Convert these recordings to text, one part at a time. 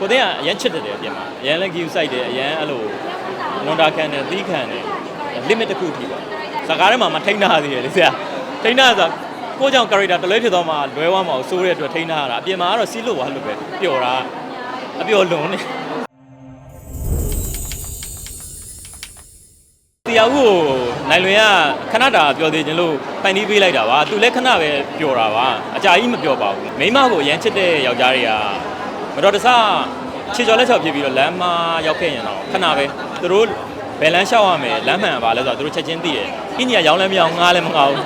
ကိုသိန်းကအရန်ချစ်တယ်တယ်အပြင်မှာအရန်လည်း give site တယ်အရန်အဲ့လိုလွန်တာခံတယ်သီးခံတယ် limit တစ်ခုထိပေါ့စကားထဲမှာမထိန်းထားသေးတယ်လေဆရာထိန်းထားဆိုကိုကြောင့် character တလဲဖြစ်သွားမှလွဲသွားမှာဆိုးတဲ့အတွက်ထိန်းထားရတာအပြင်မှာကတော့စီးလို့ပါလို့ပဲပျော်တာအပျော်လွန်နေတရားဦးကိုနိုင်လွင်ကခဏတာပြောသေးခြင်းလို့ဖန်တီးပေးလိုက်တာပါသူလည်းခဏပဲပျော်တာပါအကြာကြီးမပျော်ပါဘူးမိန်းမကိုအရန်ချစ်တဲ့ယောက်ျားတွေက မတော်တဆခြေကျော်လက်ချော်ဖြစ်ပြီးတော့လမ်းမရောက်ခဲ့ရင်တော့ခဏပဲသူတို့ဘယ်လမ်းလျှောက်ရမယ်လမ်းမှန်ပါလဲဆိုတော့သူတို့ချက်ချင်းသိတယ်အင်းကြီးကရောင်းလည်းမရောင်းငားလည်းမငားဘူး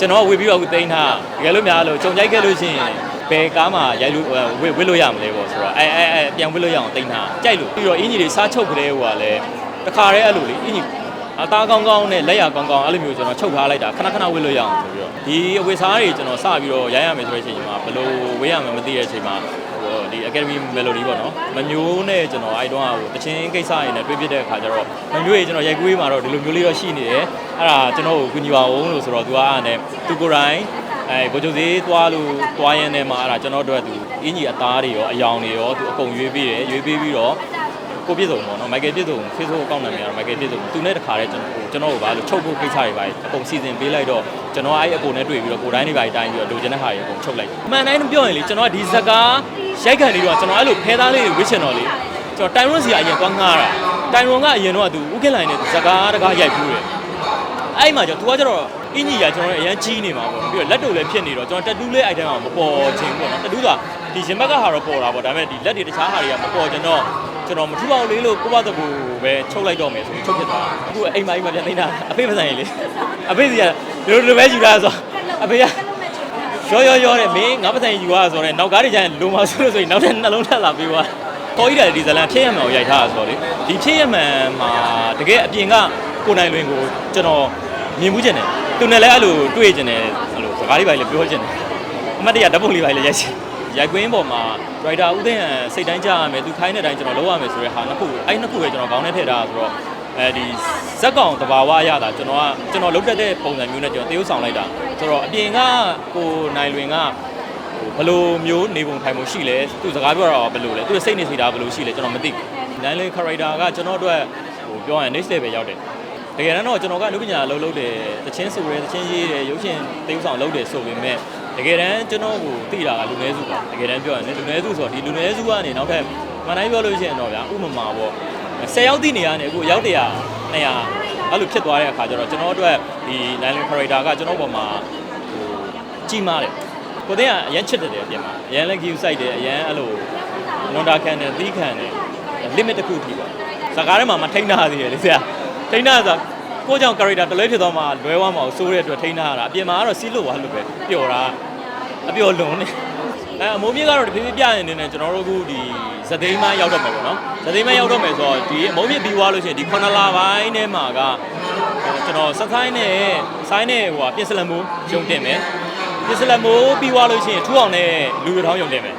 ကျွန်တော်ကဝေပြီးတော့အခုသိမ်းထားတကယ်လို့များလို့ကြုံကြိုက်ခဲ့လို့ရှိရင်ဘယ်ကားမှရိုက်လို့ဝေဝေလို့ရမလဲပေါ့ဆိုတော့အဲအဲအဲပြန်ဝေလို့ရအောင်သိမ်းထားကြိုက်လို့ပြီးတော့အင်းကြီးတွေစားချုပ်ကလေးဟိုကလည်းတခါတည်းအဲ့လိုလေအင်းကြီးအသားကောင်းကောင်းနဲ့လက်ရကောင်းကောင်းအဲ့လိုမျိုးကျွန်တော်ချုပ်ထားလိုက်တာခဏခဏဝေ့လို့ရအောင်ဆိုပြီးတော့ဒီအဝေစားတွေကျွန်တော်စပြီးတော့ရိုက်ရမယ်ဆိုတဲ့အချိန်မှာဘယ်လိုဝေးရမယ်မသိတဲ့အချိန်မှာဟို ဒီ Academy Melody ပေါ့နော်မမျိုးနဲ့ကျွန်တော်အဲ့တုန်းကဟိုတချင်းကိစ္စရင်းနဲ့တွေ့ဖြစ်တဲ့အခါကျတော့မမျိုးရေကျွန်တော်ရိုက်ကွေးမှာတော့ဒီလိုမျိုးလေးတော့ရှိနေတယ်အဲ့ဒါကျွန်တော်ကိုကူညီပါအောင်လို့ဆိုတော့သူကအဲ့နဲ့သူကိုယ်တိုင်အဲဘိုးချုပ်သေးသွားလို့သွားရင်းနဲ့မှာအဲ့ဒါကျွန်တော်တို့ကသူအင်းကြီးအသားတွေရောအယောင်တွေရောသူအကုန်ရွေးပေးတယ်ရွေးပေးပြီးတော့ကိုပြည့်စုံပေါ့နော်မိုက်ကယ်ပြည့်စုံ Facebook အကောင့်နာမည်ကတော့မိုက်ကယ်ပြည့်စုံသူနဲ့တခါတည်းကျွန်တော်ကျွန်တော်ကိုဘာလို့ချုပ်ဖို့ကိစ္စတွေပါအကုန်စီစဉ်ပေးလိုက်တော့ကျွန်တော်အဲ့အကုန်နဲ့တွေ့ပြီးတော့ကိုယ်တိုင်းတွေပါတိုင်းပြီးတော့လိုချင်တဲ့ဟာတွေအကုန်ချုပ်လိုက်အမှန်တိုင်းပြောရင်လေကျွန်တော်ကဒီဇကား ရိုက်ခံနေတော့ကျွန်တော်အဲ့လိုဖဲသားလေးတွေဝစ်ချင်တော့လေကျွန်တော်တိုင်ရွန်စီကအရင်သွားငှားတာတိုင်ရွန်ကအရင်တော့ကသူဥက္ကလိုင်းနဲ့ဇကားတကားရိုက်ဘူးတယ်အဲ့မှာကျတော့သူကကျတော့အင်ကြီးကကျွန်တော်အရန်ကြီးနေမှာပေါ့ပြီးတော့လက်တို့လည်းဖြစ်နေတော့ကျွန်တော်တက်တူးလေးအိုက်တန်းကမပေါ်ခြင်းပေါ့နော်တက်တူးကဒီရင်ဘက်ကဟာတော့ပေါ်တာပေါ့ဒါပေမဲ့ဒီလက်တွေတခြားဟာတွေကမပေါ်ကျွန်တော်ကျွန်တော်မထူအောင်လေးလို့ကိုယ့်ဘာတကူပဲချုပ်လိုက်တော့မယ်ဆိုပြီးချုပ်ဖြစ်သွားအခုအိမ်မကြီးမပြန်သိတာအဖေမဆိုင်လေအဖေစီကဒီလိုလိုပဲယူတာဆိုအဖေက ရောရောရောတဲ့မင်းငါပဆိုင်ယူရဆိုတော့နောက်ကားတွေကျရင်လိုမှဆိုလို့ဆိုရင်နောက်ထပ်နှလုံးထပ်လာပြီးသွားခေါ်ရတဲ့ဒီဇလန်ဖြစ်ရမှန်ကိုရိုက်ထားတာဆိုတော့လေဒီဖြစ်ရမှန်မှာတကယ်အပြင်ကကိုနိုင်လွင်ကိုကျွန်တော်မြင်မှုကျင်တယ်သူနဲ့လည်းအဲ့လိုတွေ့ကျင်တယ်အဲ့လိုစကားလေးပါလေပြောကျင်တယ်အမတ်တရဓာတ်ပုံလေးပါလေရိုက်ချင်ရိုက်ကွင်းပေါ်မှာ writer ဦးသိန်းဟန်စိတ်တိုင်းကြားရမယ်သူခိုင်းတဲ့အတိုင်းကျွန်တော်လုပ်ရမယ်ဆိုတဲ့ဟာနှစ်ခုအဲ့နှစ်ခုပဲကျွန်တော်ခေါင်းထဲထည့်ထားတာဆိုတော့ အဲဒီဇက်ကောင်တဘာဝရတာကျွန်တော်ကကျွန်တော်လုပ်တတ်တဲ့ပုံစံမျိုးနဲ့ကျွန်တော်သေုပ်ဆောင်လိုက်တာဆိုတော့အပြင်ကကိုနိုင်လွင်ကဟိုဘယ်လိုမျိုးနေပုံထိုင်ပုံရှိလဲသူစကားပြောတာဘယ်လိုလဲသူစိတ်နေစိတ်ဓာတ်ဘယ်လိုရှိလဲကျွန်တော်မသိဘူးနိုင်လွင် character ကကျွန်တော်အတွက်ဟိုပြောရရင် next level ရောက်တယ်တကယ်တော့ကျွန်တော်ကအနုပညာအလုပ်လုပ်တယ်တချင်းဆိုရဲတချင်းရေးတယ်ရုပ်ရှင်သေုပ်ဆောင်လုပ်တယ်ဆိုပေမဲ့တကယ်တမ်းကျွန်တော်ကိုသိတာကလူနည်းစုပါတကယ်တမ်းပြောရင်လည်းလူနည်းစုဆိုတော့ဒီလူနည်းစုကနေနောက်ထပ်မနိုင်ပြောလို့ရှိရင်တော့ဗျာဥပမာပေါ့ 10ရောက်သည့်နေရာနဲ့အခုရောက်100 200အဲ့လိုဖြစ်သွားတဲ့အခါကျတော့ကျွန်တော်တို့ဒီ nine character ကကျွန်တော်ပေါ်မှာဟိုကြီးမားတယ်ကိုသိန်းကအရန်ချစ်တယ်တယ်အပြင်မှာအရန်လည်း give site တယ်အရန်အဲ့လိုလွန်တာခံတယ်သီးခံတယ် limit တစ်ခုထိပေါ့စကားထဲမှာမထိန်းထားသေးတယ်လေဆရာထိန်းထားဆိုကိုကြောင့် character တလဲဖြစ်သွားမှလွဲသွားမှာဆိုးတဲ့အတွက်ထိန်းထားရတာအပြင်မှာကတော့စီးလို့ပါလို့ပဲပျော်တာအပျော်လွန်နေ အဲအမိုးမြေကတော့တဖြည်းဖြည်းပြရင်နေနဲ့ကျွန်တော်တို့အခုဒီဇသိမ်းမရောက်တော့မယ်ပေါ့နော်ဇသိမ်းမရောက်တော့မယ်ဆိုတော့ဒီအမိုးမြေပြီးသွားလို့ရှိရင်ဒီ9လပိုင်းထဲမှာကကျွန်တော်စဆိုင်နဲ့ဆိုင်းနဲ့ဟိုပြင်စလမိုးရုံတင်မယ်ပြင်စလမိုးပြီးသွားလို့ရှိရင်ထူအောင်နဲ့လူရထောင်းရုံတင်မယ်